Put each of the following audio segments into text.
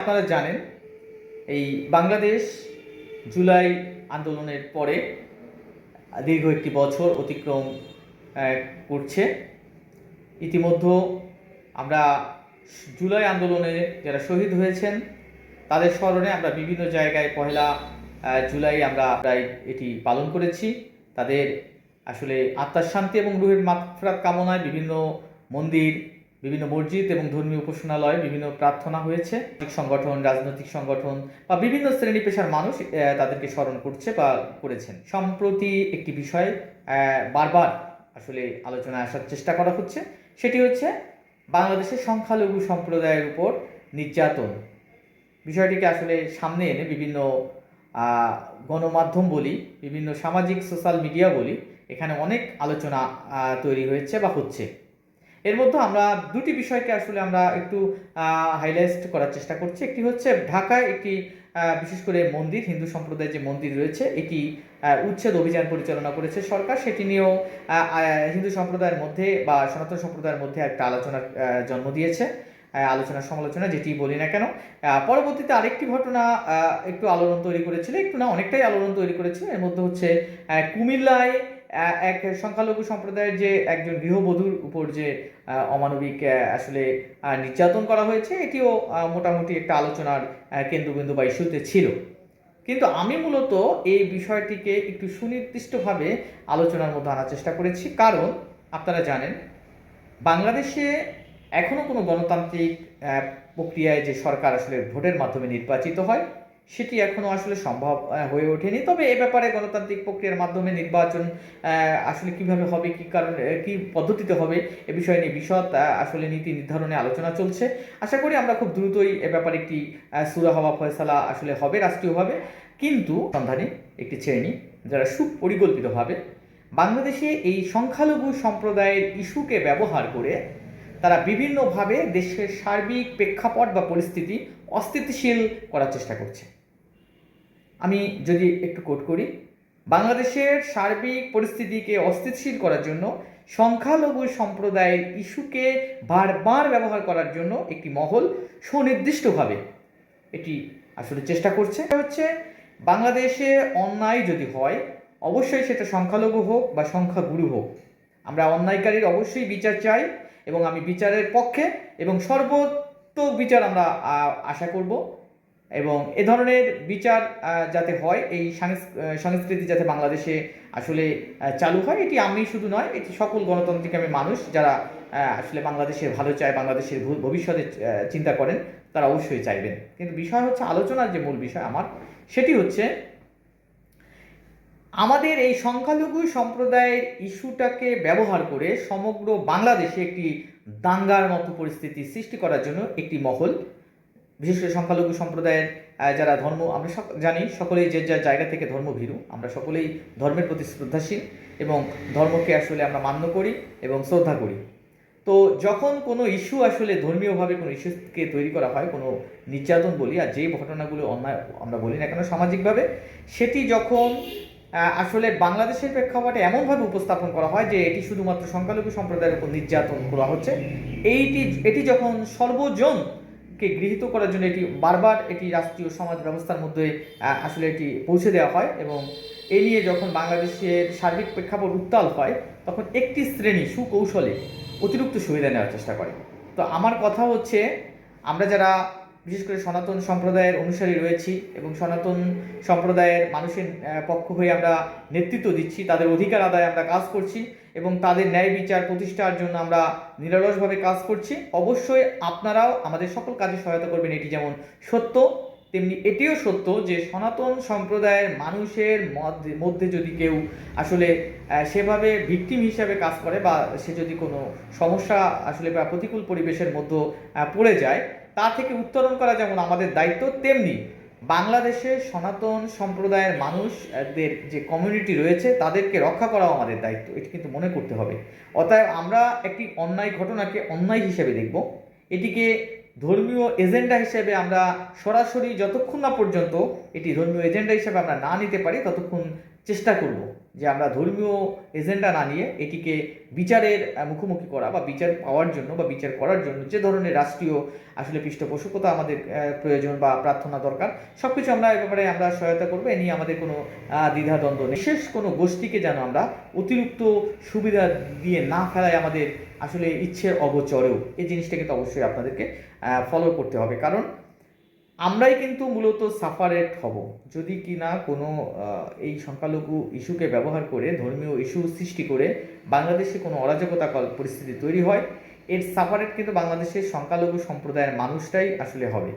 আপনারা জানেন, এই বাংলাদেশ জুলাই আন্দোলনের পরে দীর্ঘ একটি বছর অতিক্রম করছে। ইতিমধ্যে আমরা জুলাই আন্দোলনে যারা শহীদ হয়েছেন, তাদের স্মরণে আমরা বিভিন্ন জায়গায় পহেলা জুলাই আমরা প্রায় এটি পালন করেছি। তাদের আসলে আত্মার শান্তি এবং রুহের মাফরাত কামনায় বিভিন্ন মন্দির বিভিন্ন মসজিদ এবং ধর্মীয় উপাসনালয়ে বিভিন্ন প্রার্থনা হয়েছে। সংগঠন, রাজনৈতিক সংগঠন বা বিভিন্ন শ্রেণি পেশার মানুষ তাদেরকে স্মরণ করছে বা করেছেন। সম্প্রতি একটি বিষয় বারবার আসলে আলোচনায় আসার চেষ্টা করা হচ্ছে। সেটি হচ্ছে বাংলাদেশের সংখ্যালঘু সম্প্রদায়ের উপর নির্যাতন। বিষয়টিকে আসলে সামনে এনে বিভিন্ন গণমাধ্যম বলি, বিভিন্ন সামাজিক, সোশ্যাল মিডিয়া বলি, এখানে অনেক আলোচনা তৈরি হয়েছে বা হচ্ছে। এর মধ্যে আমরা দুটি বিষয়কে আসলে আমরা একটু হাইলাইট করার চেষ্টা করছি। একটি হচ্ছে ঢাকায় একটি বিশেষ করে মন্দির, হিন্দু সম্প্রদায়ের যে মন্দির রয়েছে, এটি উচ্ছেদ অভিযান পরিচালনা করেছে সরকার। সেটি নিয়েও হিন্দু সম্প্রদায়ের মধ্যে বা সনাতন সম্প্রদায়ের মধ্যে একটা আলোচনার জন্ম দিয়েছে আলোচনা সমালোচনা, যেটি বলি না কেন। পরবর্তীতে আরেকটি ঘটনা একটু আলোড়ন তৈরি করেছিল, একটু না, অনেকটাই আলোড়ন তৈরি করেছিল। এর মধ্যে হচ্ছে কুমিল্লায় এক সংখ্যালঘু সম্প্রদায়ের যে একজন গৃহবধূর উপর যে অমানবিক আসলে নির্যাতন করা হয়েছে, এটিও মোটামুটি একটা আলোচনার কেন্দ্রবিন্দু বা ইস্যুতে ছিল। কিন্তু আমি মূলত এই বিষয়টিকে একটু সুনির্দিষ্টভাবে আলোচনার মধ্যে আনার চেষ্টা করেছি। কারণ, আপনারা জানেন, বাংলাদেশে এখনও কোনো গণতান্ত্রিক প্রক্রিয়ায় যে সরকার আসলে ভোটের মাধ্যমে নির্বাচিত হয় সেটি এখনও আসলে সম্ভব হয়ে ওঠেনি। তবে এ ব্যাপারে গণতান্ত্রিক প্রক্রিয়ার মাধ্যমে নির্বাচন আসলে কীভাবে হবে, কি কারণে কি পদ্ধতিতে হবে, এ বিষয় নিয়ে বিশদ আসলে নীতি নির্ধারণে আলোচনা চলছে। আশা করি আমরা খুব দ্রুতই এ ব্যাপারে একটি সুরা হওয়া ফয়সালা আসলে হবে, রাষ্ট্রীয়ভাবে। কিন্তু সন্ধানে, একটি শ্রেণি, যারা সুপরিকল্পিতভাবে বাংলাদেশে এই সংখ্যালঘু সম্প্রদায়ের ইস্যুকে ব্যবহার করে, তারা বিভিন্নভাবে দেশের সার্বিক প্রেক্ষাপট বা পরিস্থিতি অস্থিতিশীল করার চেষ্টা করছে। আমি যদি একটু কোট করি, বাংলাদেশের সার্বিক পরিস্থিতিকে অস্থিতিশীল করার জন্য, সংখ্যালঘু সম্প্রদায়ের ইস্যুকে বারবার ব্যবহার করার জন্য একটি মহল সুনির্দিষ্টভাবে এটি আসলে চেষ্টা করছে। হচ্ছে, বাংলাদেশে অন্যায় যদি হয়, অবশ্যই সেটা সংখ্যালঘু হোক বা সংখ্যাগুরু হোক। আমরা অন্যায়কারীর অবশ্যই বিচার চাই এবং আমি বিচারের পক্ষে এবং সর্বোত্তক বিচার আমরা আশা করব। এবং এ ধরনের বিচার যাতে হয়, এই সাংস- সংস্কৃতি যাতে বাংলাদেশে আসলে চালু হয়, এটি আমি শুধু নয়, এটি সকল গণতান্ত্রিক আমি মানুষ যারা আসলে বাংলাদেশের ভালো চায়, বাংলাদেশের ভবিষ্যতে চিন্তা করেন, তারা অবশ্যই চাইবেন। কিন্তু বিষয় হচ্ছে আলোচনার যে মূল বিষয় আমার, সেটি হচ্ছে আমাদের এই সংখ্যালঘু সম্প্রদায়ের ইস্যুটাকে ব্যবহার করে সমগ্র বাংলাদেশে একটি দাঙ্গার মতো পরিস্থিতি সৃষ্টি করার জন্য একটি মহল বিশেষ করে সংখ্যালঘু সম্প্রদায়ের যারা ধর্ম, আমরা জানি, সকলেই যে যার জায়গা থেকে ধর্মভীরু, আমরা সকলেই ধর্মের প্রতি শ্রদ্ধাশীল এবং ধর্মকে আসলে আমরা মান্য করি এবং শ্রদ্ধা করি। তো যখন কোনো ইস্যু আসলে ধর্মীয়ভাবে কোনো ইস্যুকে তৈরি করা হয়, কোনো নির্যাতন বলি, আর যেই ঘটনাগুলো অন্যায় আমরা বলি না কেন সামাজিকভাবে, সেটি যখন আসলে বাংলাদেশের প্রেক্ষাপটে এমনভাবে উপস্থাপন করা হয় যে এটি শুধুমাত্র সংখ্যালঘু সম্প্রদায়ের উপর নির্যাতন করা হচ্ছে, এইটি, এটি যখন সর্বজনকে গৃহীত করার জন্য এটি বারবার এটি রাষ্ট্রীয় সমাজ ব্যবস্থার মধ্যে আসলে এটি পৌঁছে দেওয়া হয় এবং এ নিয়ে যখন বাংলাদেশের সার্বিক প্রেক্ষাপট উত্তাল হয়, তখন একটি শ্রেণি সুকৌশলে অতিরিক্ত সুবিধা নেওয়ার চেষ্টা করে। তো আমার কথা হচ্ছে, আমরা যারা বিশেষ করে সনাতন সম্প্রদায়ের অনুসারী রয়েছি এবং সনাতন সম্প্রদায়ের মানুষের পক্ষ হয়ে আমরা নেতৃত্ব দিচ্ছি, তাদের অধিকার আদায়ে আমরা কাজ করছি এবং তাদের ন্যায় বিচার প্রতিষ্ঠার জন্য আমরা নিরলসভাবে কাজ করছি। অবশ্যই আপনারাও আমাদের সকল কাজে সহায়তা করবেন। এটি যেমন সত্য, তেমনি এটিও সত্য যে সনাতন সম্প্রদায়ের মানুষের মধ্যে মধ্যে যদি কেউ আসলে সেভাবে ভিকটিম হিসাবে কাজ করে বা সে যদি কোনো সমস্যা আসলে বা প্রতিকূল পরিবেশের মধ্যে পড়ে যায়, তা থেকে উত্তরণ করা যেমন আমাদের দায়িত্ব, তেমনি বাংলাদেশে সনাতন সম্প্রদায়ের মানুষদের যে কমিউনিটি রয়েছে, তাদেরকে রক্ষা করাও আমাদের দায়িত্ব। এটি কিন্তু মনে করতে হবে। অতএব আমরা একটি অন্যায় ঘটনাকে অন্যায় হিসেবে দেখব। এটিকে ধর্মীয় এজেন্ডা হিসেবে আমরা সরাসরি যতক্ষণ না পর্যন্ত এটি ধর্মীয় এজেন্ডা হিসেবে আমরা না নিতে পারি, ততক্ষণ চেষ্টা করব। যে আমরা ধর্মীয় এজেন্ডা না নিয়ে এটিকে বিচারের মুখোমুখি করা বা বিচার পাওয়ার জন্য বা বিচার করার জন্য যে ধরনের রাষ্ট্রীয় আসলে পৃষ্ঠপোষকতা আমাদের প্রয়োজন বা প্রার্থনা দরকার সব কিছু আমরা এ ব্যাপারে আমরা সহায়তা করব। এ নিয়ে আমাদের কোনো দ্বিধাদ্বন্দ্ব নেই। বিশেষ কোনো গোষ্ঠীকে যেন আমরা অতিরিক্ত সুবিধা দিয়ে না ফেলায় আমাদের আসলে ইচ্ছের অগোচরেও, এই জিনিসটা কিন্তু অবশ্যই আপনাদেরকে ফলো করতে হবে। কারণ আমরাই কিন্তু মূলত সাফারেট হব। যদি কি না কোনো এই সংখ্যালঘু ইস্যুকে ব্যবহার করে, ধর্মীয় ইস্যু সৃষ্টি করে বাংলাদেশে কোনো অরাজকতাকর পরিস্থিতি তৈরি হয়, এর সাফারেট কিন্তু বাংলাদেশের সংখ্যালঘু সম্প্রদায়ের মানুষটাই আসলে হবে।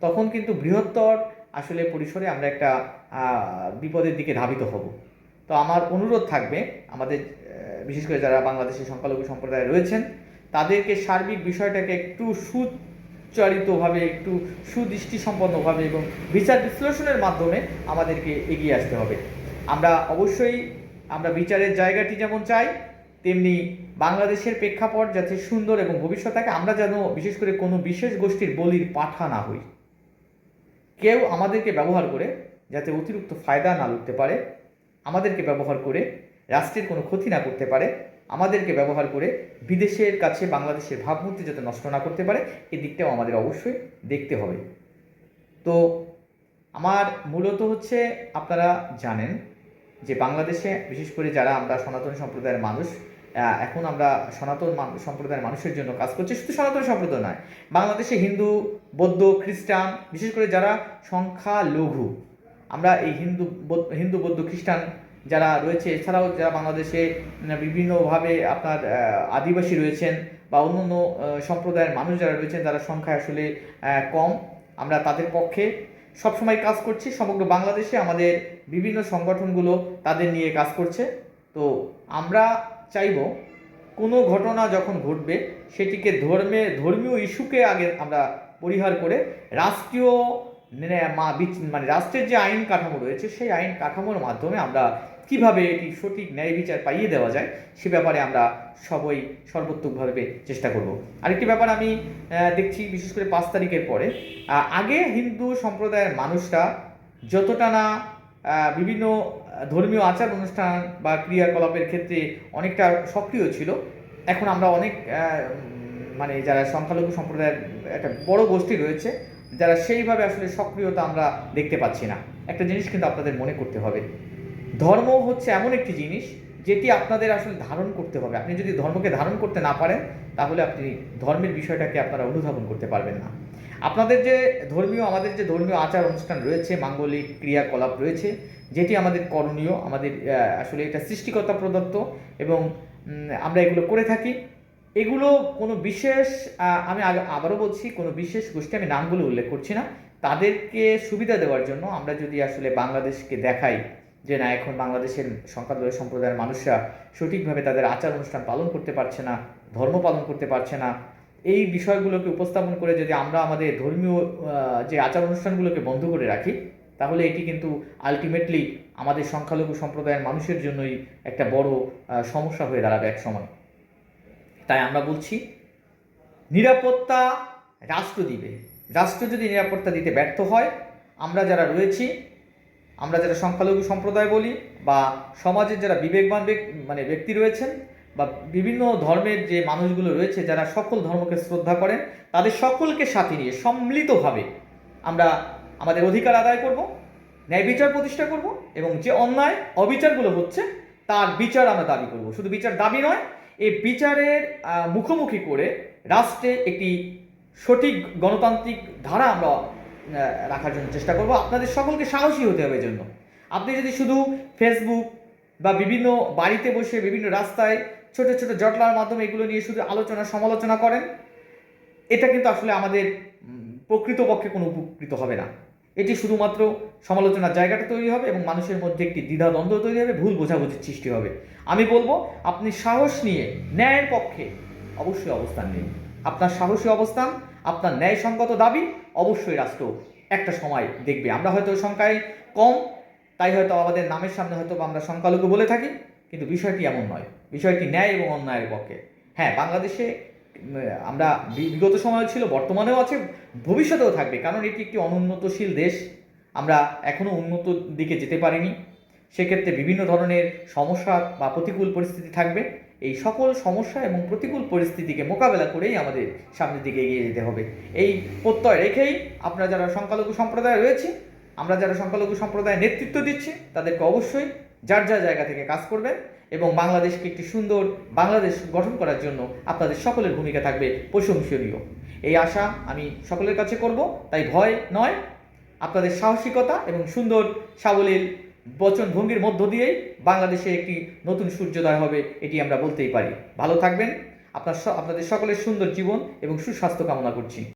তখন কিন্তু বৃহত্তর আসলে পরিসরে আমরা একটা বিপদের দিকে ধাবিত হব। তো আমার অনুরোধ থাকবে, আমাদের বিশেষ করে যারা বাংলাদেশের সংখ্যালঘু সম্প্রদায় রয়েছেন, তাদেরকে সার্বিক বিষয়টাকে একটু সুচারিতভাবে একটু সুদৃষ্টিসম্পন্নভাবে এবং বিচার বিশ্লেষণের মাধ্যমে আমাদেরকে এগিয়ে আসতে হবে। আমরা অবশ্যই, আমরা বিচারের জায়গাটি যেমন চাই, তেমনি বাংলাদেশের প্রেক্ষাপট যাতে সুন্দর এবং ভবিষ্যৎ থাকে, আমরা যেন বিশেষ করে কোনো বিশেষ গোষ্ঠীর বলির পাঠা না হই। কেউ আমাদেরকে ব্যবহার করে যাতে অতিরিক্ত ফায়দা না লুটতে পারে, আমাদেরকে ব্যবহার করে রাষ্ট্রের কোনো ক্ষতি না করতে পারে আমাদেরকে ব্যবহার করে বিদেশের কাছে বাংলাদেশের ভাবমূর্তি যাতে নষ্ট না করতে পারে এই দিকটাও আমাদের অবশ্যই দেখতে হবে। তো আমার মূলত হচ্ছে, আপনারা জানেন যে বাংলাদেশে বিশেষ করে যারা আমরা সনাতন সম্প্রদায়ের মানুষ এখন আমরা সনাতন সম্প্রদায়ের মানুষের জন্য কাজ করছি, শুধু সনাতন সম্প্রদায় নয়, বাংলাদেশে হিন্দু, বৌদ্ধ, খ্রিস্টান, বিশেষ করে যারা সংখ্যা লঘু আমরা এই হিন্দু হিন্দু, বৌদ্ধ, খ্রিস্টান যারা রয়েছে, এছাড়াও যারা বাংলাদেশে বিভিন্নভাবে আপনার আদিবাসী রয়েছেন বা অন্য অন্য সম্প্রদায়ের মানুষ যারা রয়েছেন, তারা সংখ্যায় আসলে কম। আমরা তাদের পক্ষে সবসময় কাজ করছি। সমগ্র বাংলাদেশে আমাদের বিভিন্ন সংগঠনগুলো তাদের নিয়ে কাজ করছে। তো আমরা চাইব কোনো ঘটনা যখন ঘটবে, সেটিকে ধর্মে, ধর্মীয় ইস্যুকে আগে আমরা পরিহার করে রাষ্ট্রীয় নে- মা- বিচ- মানে রাষ্ট্রের যে আইন কাঠামো রয়েছে, সেই আইন কাঠামোর মাধ্যমে আমরা কীভাবে এটি সঠিক ন্যায় বিচার পাইয়ে দেওয়া যায়, সে ব্যাপারে আমরা সবই সর্বোত্তকভাবে চেষ্টা করব। আরেকটি ব্যাপার আমি দেখছি বিশেষ করে পাঁচ তারিখের পরে আগে হিন্দু সম্প্রদায়ের মানুষরা যতটা না বিভিন্ন ধর্মীয় আচার অনুষ্ঠান বা ক্রিয়াকলাপের ক্ষেত্রে অনেকটা সক্রিয় ছিল, এখন আমরা অনেক মানে যারা সংখ্যালঘু সম্প্রদায়ের একটা বড় গোষ্ঠী রয়েছে, যারা সেইভাবে আসলে সক্রিয়তা আমরা দেখতে পাচ্ছি না। একটা জিনিস কিন্তু আপনাদের মনে করতে হবে ধর্ম হচ্ছে এমন একটি জিনিস যেটি আপনাদের আসলে ধারণ করতে হবে। আপনি যদি ধর্মকে ধারণ করতে না পারেন, তাহলে আপনি ধর্মের বিষয়টাকে আপনারা অনুধাবন করতে পারবেন না। আপনাদের যে ধর্মীয়, আমাদের যে ধর্মীয় আচার অনুষ্ঠান রয়েছে, মাঙ্গলিক ক্রিয়াকলাপ রয়েছে, যেটি আমাদের করণীয়, আমাদের আসলে এটা সৃষ্টিকর্তা প্রদত্ত এবং আমরা এগুলো করে থাকি। এগুলো কোনো বিশেষ আমি আবারও বলছি, কোনো বিশেষ গোষ্ঠী আমি নামগুলো উল্লেখ করছি না। তাদেরকে সুবিধা দেওয়ার জন্য আমরা যদি আসলে বাংলাদেশকে দেখাই যে না, এখন বাংলাদেশের সংখ্যালঘু সম্প্রদায়ের মানুষরা সঠিকভাবে তাদের আচার অনুষ্ঠান পালন করতে পারছে না, ধর্ম পালন করতে পারছে না। এই বিষয়গুলোকে উপস্থাপন করে যদি আমরা আমাদের ধর্মীয় যে আচার অনুষ্ঠানগুলোকে বন্ধ করে রাখি, তাহলে এটি কিন্তু আলটিমেটলি আমাদের সংখ্যালঘু সম্প্রদায়ের মানুষের জন্যই একটা বড় সমস্যা হয়ে দাঁড়াবে এক সময়। তাই আমরা বলছি, নিরাপত্তা রাষ্ট্র দিবে। রাষ্ট্র যদি নিরাপত্তা দিতে ব্যর্থ হয়, আমরা যারা রয়েছি আমরা যারা সংখ্যালঘু সম্প্রদায় বলি বা সমাজের যারা বিবেকবান মানে ব্যক্তি রয়েছেন বা বিভিন্ন ধর্মের যে মানুষগুলো রয়েছে যারা সকল ধর্মকে শ্রদ্ধা করেন, তাদের সকলকে সাথে নিয়ে সম্মিলিতভাবে আমরা আমাদের অধিকার আদায় করব, ন্যায় বিচার প্রতিষ্ঠা করব এবং যে অন্যায়, অবিচারগুলো হচ্ছে, তার বিচার আমরা দাবি করব। শুধু বিচার দাবি নয়, এই বিচারের মুখোমুখি করে রাষ্ট্রে একটি সঠিক গণতান্ত্রিক ধারা আমরা রাখার জন্য চেষ্টা করব। আপনাদের সকলকে সাহসী হতে হবে জন্য। আপনি যদি শুধু ফেসবুক বা বিভিন্ন বাড়িতে বসে বিভিন্ন রাস্তায় ছোট ছোট জটলার মাধ্যমে এগুলো নিয়ে শুধু আলোচনা, সমালোচনা করেন, এটা কিন্তু আসলে আমাদের প্রকৃতপক্ষে কোনো উপকৃত হবে না। এটি শুধুমাত্র সমালোচনার জায়গাটা তৈরি হবে এবং মানুষের মধ্যে একটি দ্বিধাদ্বন্দ্ব তৈরি হবে, ভুল বোঝাবুঝির সৃষ্টি হবে। আমি বলব, আপনি সাহস নিয়ে ন্যায়ের পক্ষে অবশ্যই অবস্থান নিন। আপনার সাহসী অবস্থান আপনার ন্যায়সঙ্গত দাবি অবশ্যই রাষ্ট্র একটা সময় দেখবে। আমরা হয়তো সংখ্যায় কম, তাই হয়তো আমাদের নামের সামনে হয়তো আমরা সংখ্যালঘু বলে থাকি, কিন্তু বিষয়টি এমন নয়। বিষয়টি ন্যায় এবং অন্যায়ের পক্ষে। হ্যাঁ বাংলাদেশে আমরা বিগত সময় ছিল, বর্তমানেও আছে, ভবিষ্যতেও থাকবে, কারণ এটি একটি অনুন্নতশীল দেশ। আমরা এখনও উন্নত দিকে যেতে পারিনি। সেক্ষেত্রে বিভিন্ন ধরনের সমস্যা বা প্রতিকূল পরিস্থিতি থাকবে। এই সকল সমস্যা এবং প্রতিকূল পরিস্থিতিকে মোকাবেলা করেই আমাদের সামনের দিকে এগিয়ে যেতে হবে। এই প্রত্যয় রেখেই আপনারা যারা সংখ্যালঘু সম্প্রদায় রয়েছে, আমরা যারা সংখ্যালঘু সম্প্রদায়ের নেতৃত্ব দিচ্ছি, তাদেরকে অবশ্যই যার যার জায়গা থেকে কাজ করবেন এবং বাংলাদেশকে একটি সুন্দর বাংলাদেশ গঠন করার জন্য আপনাদের সকলের ভূমিকা থাকবে প্রশংসনীয়। এই আশা আমি সকলের কাছে করব, তাই ভয় নয়। আপনাদের সাহসিকতা এবং সুন্দর সাবলীল বচন ভঙ্গির মধ্য দিয়েই বাংলাদেশে একটি নতুন সূর্যোদয় হবে, এটি আমরা বলতেই পারি। ভালো থাকবেন। আপনার আপনাদের সকলের সুন্দর জীবন এবং সুস্বাস্থ্য কামনা করছি।